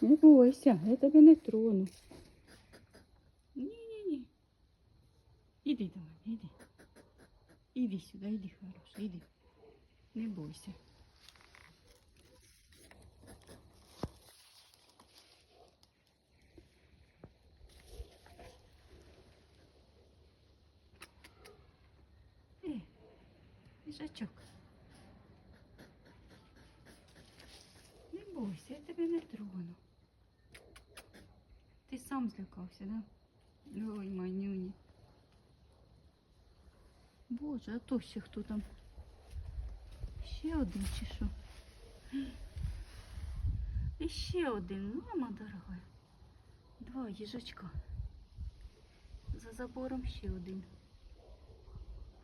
Не бойся, я тебе не трону. Ні-ні-ні. Іди до мене, іди. Іди сюди, іди, хороша, іди. Не бойся. Е, їжачок. Не бойся, я тебе не трону. Сам злякався, да? Ой, манюні. Боже, а то ще хто там? Ще один чи що? І ще один, мама дорога. Два їжачка. За забором ще один.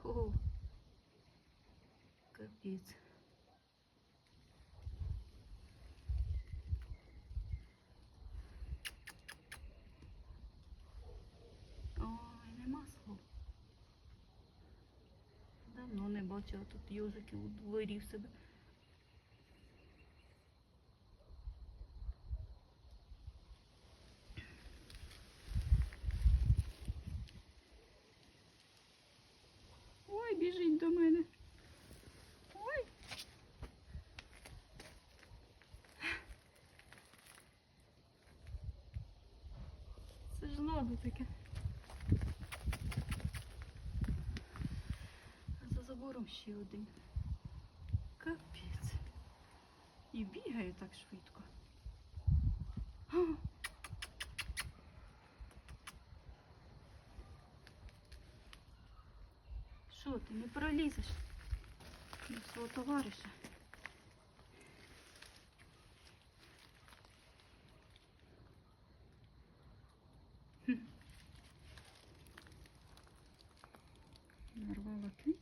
О, капець. Давно не бачила тут йожиків у дворі в себе. Ой, біжить до мене. Ой. Це ж ладу таке. А за забором ще один. Капець. І бігає так швидко. Що ти не пролізеш до свого товариша?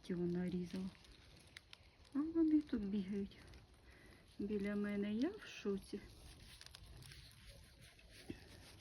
Нарвала квітів, вона різала. А вони тут бігають біля мене. Я в шоці.